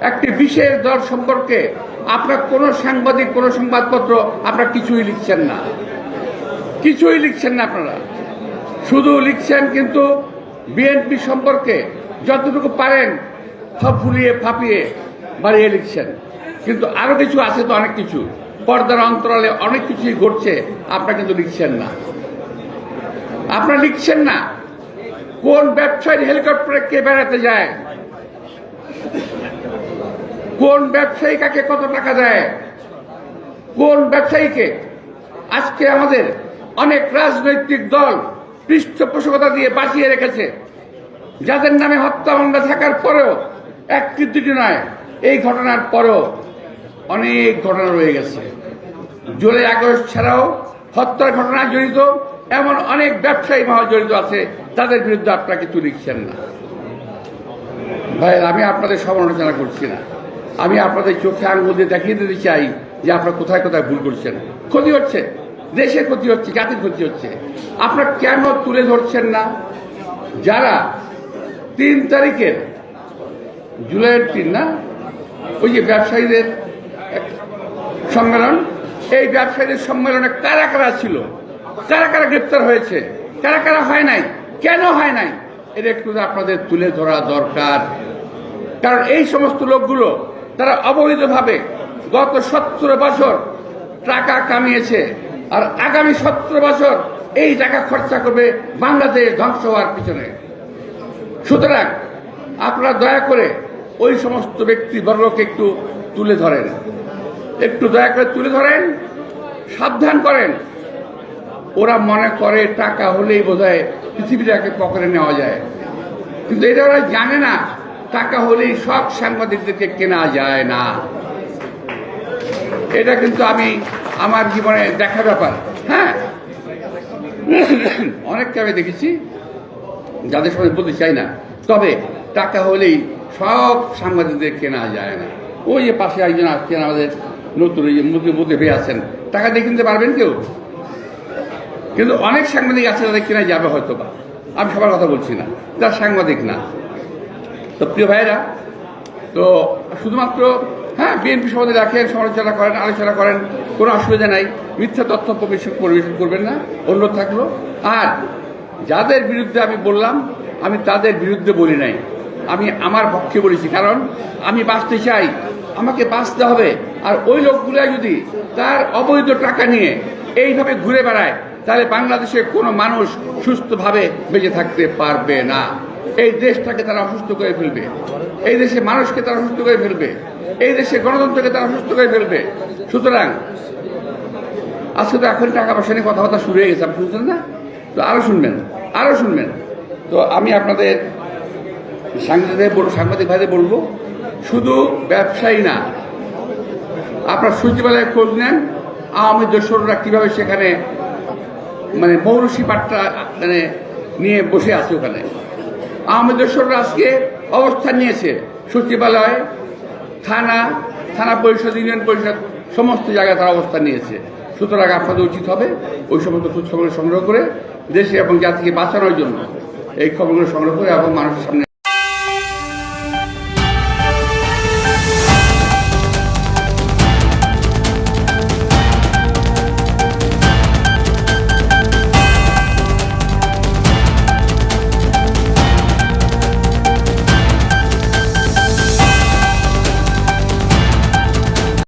একটি বিশেষ দল সম্পর্কে আপনার কোন সাংবাদিক, কোন সংবাদপত্র আপনারা কিছুই লিখছেন না। কিছুই লিখছেন না আপনারা। শুধু লিখছেন কিন্তু বিএনপি সম্পর্কে যতটুকু পারেন ফুলিয়ে ফাঁপিয়ে বাড়িয়ে লিখছেন। কিন্তু আরও কিছু আছে তো অনেক কিছু। পর্দার অন্তরালে অনেক কিছুই ঘটছে, আপনারা কিন্তু লিখছেন না। আপনারা লিখছেন না। কোন ব্যবসায়ী হেলিকপ্টারে কে বেড়াতে যায়? কোন ব্যবসায়ী কাকে কত টাকা দেয়? কোন ব্যবসায়ীকে? আজকে আমাদের অনেক রাজনৈতিক দল পৃষ্ঠপোষকতা দিয়ে বাঁচিয়ে রেখেছে। যাদের নামে হত্যা মামলা থাকার পরেও একটি দুটি নয়, এই ঘটনার পরেও অনেক ঘটনা রয়ে গেছে। জুলাই আগস্ট ছাড়াও হত্যার ঘটনায় জড়িত, এমন অনেক ব্যবসায়ী মহল জড়িত আছে, তাদের বিরুদ্ধে আপনারা কিছু না। ভাই, আমি আপনাদের সমালোচনা করছি না। আমি আপনাদের চোখে আঙুল দিয়ে দেখিয়ে দিতে চাই যে আপনারা কোথায় কোথায় ভুল করছেন। ক্ষতি হচ্ছে। দেশের ক্ষতি হচ্ছে, জাতির ক্ষতি হচ্ছে। আপনারা কেন তুলে ধরছেন না? যারা তিন তারিখের, জুলাইয়ের তিন না? ওই যে ব্যবসায়ীদের সম্মেলন। এই ব্যবসায়ীদের সম্মেলনে কারা কারা ছিল? কারা কারা গ্রেপ্তার হয়েছে? কারা কারা হয় নাই? কেন হয় নাই? এটা একটু আপনাদের তুলে ধরা দরকার। কারণ এই সমস্ত লোকগুলো তারা অবৈধভাবে গত সতেরো বছর টাকা কামিয়েছে আর আগামী সতেরো বছর এই টাকা খরচা করবে বাংলাদেশ ধ্বংস হওয়ার পিছনে। সুতরাং আপনারা দয়া করে ওই সমস্ত ব্যক্তি বর্গকে একটু তুলে ধরেন। একটু দয়া করে তুলে ধরেন, সাবধান করেন। ওরা মনে করে টাকা হলেই বোধহয় পৃথিবীটাকে পকেটে নেওয়া যায়। কিন্তু এটা ওরা জানে না। টাকা হলেই সব সাংবাদিকদেরকে কেনা যায় না। এটা কিন্তু আমি আমার জীবনে দেখা ব্যাপার। হ্যাঁ? অনেককে আমি দেখেছি। যাদের সঙ্গে বলতে চাই না। তবে টাকা হলেই সব সাংবাদিকদের কেনা যায় না। ওই যে পাশে একজন আসছেন আমাদের নতুন এই মুখে মুখে পেয়ে আছেন। টাকা দিয়ে কিনতে পারবেন কেউ? কিন্তু অনেক সাংবাদিক আছে তাদের কেনা যাবে হয়তো বা আমি সবার কথা বলছি না। যারা সাংবাদিক না। তো প্রিয় ভাইরা, তো শুধুমাত্র হ্যাঁ বিএনপি সমাজে রাখেন, সমালোচনা করেন, আলোচনা করেন, কোনো অসুবিধা নাই। মিথ্যা তথ্য পরিবেশন করবেন না অন্য থাকল। আর যাদের বিরুদ্ধে আমি বললাম, আমি তাদের বিরুদ্ধে বলি নাই। আমি আমার পক্ষে বলেছি, কারণ আমি বাঁচতে চাই। আমাকে বাঁচতে হবে। আর ওই লোকগুলো যদি তার অবৈধ টাকা নিয়ে এইভাবে ঘুরে বেড়ায়, তাহলে বাংলাদেশে কোনো মানুষ সুস্থভাবে বেঁচে থাকতে পারবে না। এই দেশটাকে তারা অসুস্থ করে ফেলবে। এই দেশে মানুষকে তারা অসুস্থ করে ফেলবে। এই দেশে গণতন্ত্রকে তারা অসুস্থ করে ফেলবে। সুতরাং, আজকে তো এখন টাকা পয়সা নিয়ে কথাবার্তা শুরু হয়ে গেছে, আপনি শুনছেন না? তো আরও শুনবেন আরও শুনবেন। তো আমি আপনাদের সাংবাদিক সাংবাদিক ভাইদের বলব, শুধু ব্যবসায়ী না, আপনার সচিবালয়ে খোঁজ নেন, আওয়ামী দোসররা কীভাবে সেখানে মানে মৌরসি পাট্টা মানে নিয়ে বসে আছে ওখানে। আওয়ামী দোসররা আজকে অবস্থান নিয়েছে। সচিবালয়, থানা থানা পরিষদ, ইউনিয়ন পরিষদ, সমস্ত জায়গায় তারা অবস্থান নিয়েছে। সুতরাং আপনাদের উচিত হবে ওই সমস্ত খোঁজ খবর সংগ্রহ করে দেশে এবং জাতিকে বাঁচানোর জন্য এই খবরগুলো সংগ্রহ করে এবং মানুষের সামনে